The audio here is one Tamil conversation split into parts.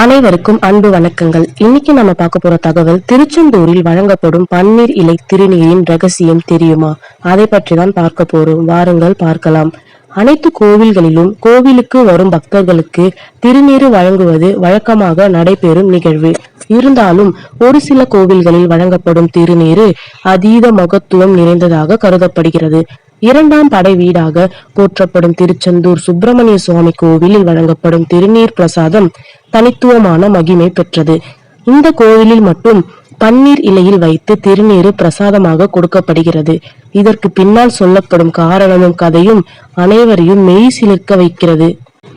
அனைவருக்கும் அன்பு வணக்கங்கள். இன்னைக்கு நம்ம பார்க்க போற தகவல் திருச்செந்தூரில் வழங்கப்படும் பன்னீர் இலை திருநீரின் ரகசியம் தெரியுமா? அதை பற்றி தான் பார்க்க போறோம். வாருங்கள் பார்க்கலாம். அனைத்து கோவில்களிலும் கோவிலுக்கு வரும் பக்தர்களுக்கு திருநீர் வழங்குவது வழக்கமாக நடைபெறும் நிகழ்வு. இருந்தாலும் ஒரு சில கோவில்களில் வழங்கப்படும் திருநீர் அதீத மகத்துவம் நிறைந்ததாக கருதப்படுகிறது. இரண்டாம் படை வீடாக போற்றப்படும் திருச்செந்தூர் சுப்பிரமணிய சுவாமி கோவிலில் வழங்கப்படும் திருநீர் பிரசாதம் தனித்துவமான மகிமை பெற்றது. இந்த கோவிலில் மட்டும் பன்னீர் இலையில் வைத்து திருநீரு பிரசாதமாக கொடுக்கப்படுகிறது. இதற்கு பின்னால் சொல்லப்படும் காரணமும் கதையும் அனைவரையும் மெய் சிலிர்க்க வைக்கிறது.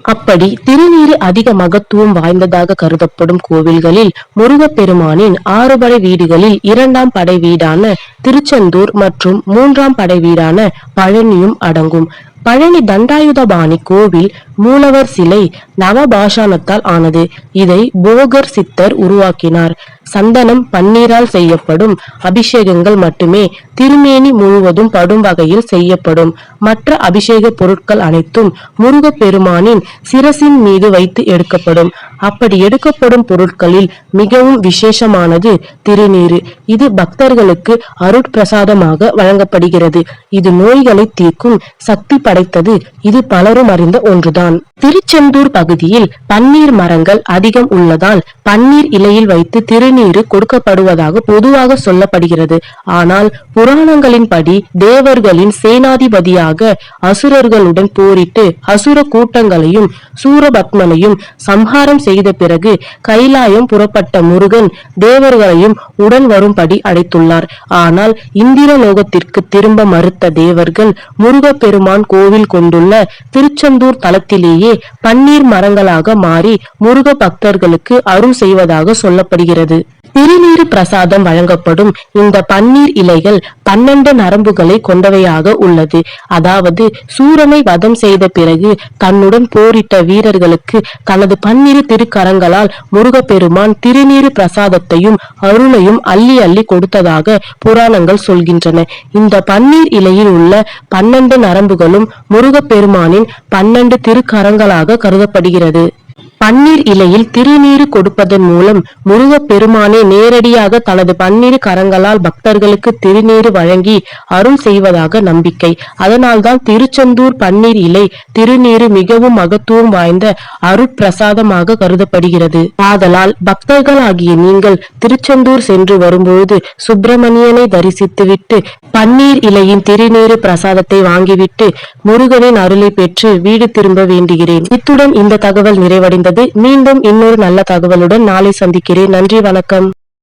அப்படி திருநீரு அதிக மகத்துவம் வாய்ந்ததாக கருதப்படும் கோவில்களில் முருகப்பெருமானின் ஆறு படை வீடுகளில் இரண்டாம் படை வீடான திருச்செந்தூர் மற்றும் மூன்றாம் படை வீடான பழனியும் அடங்கும். பழனி தண்டாயுதபாணி கோவில் மூலவர் சிலை நவபாஷாணத்தால் ஆனது. இதை போகர் சித்தர் உருவாக்கினார். சந்தனம் பன்னீரால் செய்யப்படும் அபிஷேகங்கள் மட்டுமே திருமேனி முழுவதும் படும் வகையில் செய்யப்படும். மற்ற அபிஷேக பொருட்கள் அனைத்தும் முருகப்பெருமானின் சிரசின் மீது வைத்து எடுக்கப்படும். அப்படி எடுக்கப்படும் பொருட்களில் மிகவும் விசேஷமானது திருநீரு. இது பக்தர்களுக்கு அருட்பிரசாதமாக வழங்கப்படுகிறது. இது நோய்களை தீர்க்கும் சக்தி படைத்தது. இது பலரும் அறிந்த ஒன்றுதான். திருச்செந்தூர் பகுதியில் பன்னீர் மரங்கள் அதிகம் உள்ளதால் பன்னீர் இலையில் வைத்து திருநீரு கொடுக்கப்படுவதாக பொதுவாக சொல்லப்படுகிறது. ஆனால் புராணங்களின்படி தேவர்களின் சேனாதிபதியாக அசுரர்களுடன் போரிட்டு அசுர கூட்டங்களையும் சூரபத்மனையும் சம்ஹாரம் செய்த பிறகு கைலாயம் புறப்பட்ட முருகன் தேவர்களையும் உடன் வரும்படி அழைத்துள்ளார். ஆனால் இந்திர லோகத்திற்கு திரும்ப மறுத்த தேவர்கள் முருகப்பெருமான் கோவில் கொண்டுள்ள திருச்செந்தூர் தலத்திலேயே பன்னீர் மரங்களாக மாறி முருக பக்தர்களுக்கு அருள் செய்வதாக சொல்லப்படுகிறது. திருநீறு பிரசாதம் வழங்கப்படும் இந்த பன்னீர் இலைகள் பன்னெண்டு நரம்புகளை கொண்டவையாக உள்ளது. அதாவது சூரனை வதம் செய்த பிறகு தன்னுடன் போரிட்ட வீரர்களுக்கு தனது பன்னிரு திருக்கரங்களால் முருகப்பெருமான் திருநீறு பிரசாதத்தையும் அருளையும் அள்ளி அள்ளி கொடுத்ததாக புராணங்கள் சொல்கின்றன. இந்த பன்னீர் இலையில் உள்ள பன்னெண்டு நரம்புகளும் முருகப்பெருமானின் பன்னெண்டு திருக்கரங்களாக கருதப்படுகிறது. பன்னீர் இலையில் திருநீறு கொடுப்பதன் மூலம் முருகப் பெருமானே நேரடியாக தனது பன்னீர் கரங்களால் பக்தர்களுக்கு திருநீறு வழங்கி அருள் செய்வதாக நம்பிக்கை. அதனால்தான் திருச்செந்தூர் பன்னீர் இலை திருநீறு மிகவும் மகத்துவம் வாய்ந்த அருட்பிரசாதமாக கருதப்படுகிறது. ஆதலால் பக்தர்களாகிய நீங்கள் திருச்செந்தூர் சென்று வரும்பொழுது சுப்பிரமணியனை தரிசித்துவிட்டு பன்னீர் இலையின் திருநீறு பிரசாதத்தை வாங்கிவிட்டு முருகனின் அருளை பெற்று வீடு திரும்ப வேண்டுகிறேன். இத்துடன் இந்த தகவல் நிறைவடைந்தது. மீண்டும் இன்னொரு நல்ல தகவலுடன் நாளை சந்திக்கிறேன். நன்றி வணக்கம்.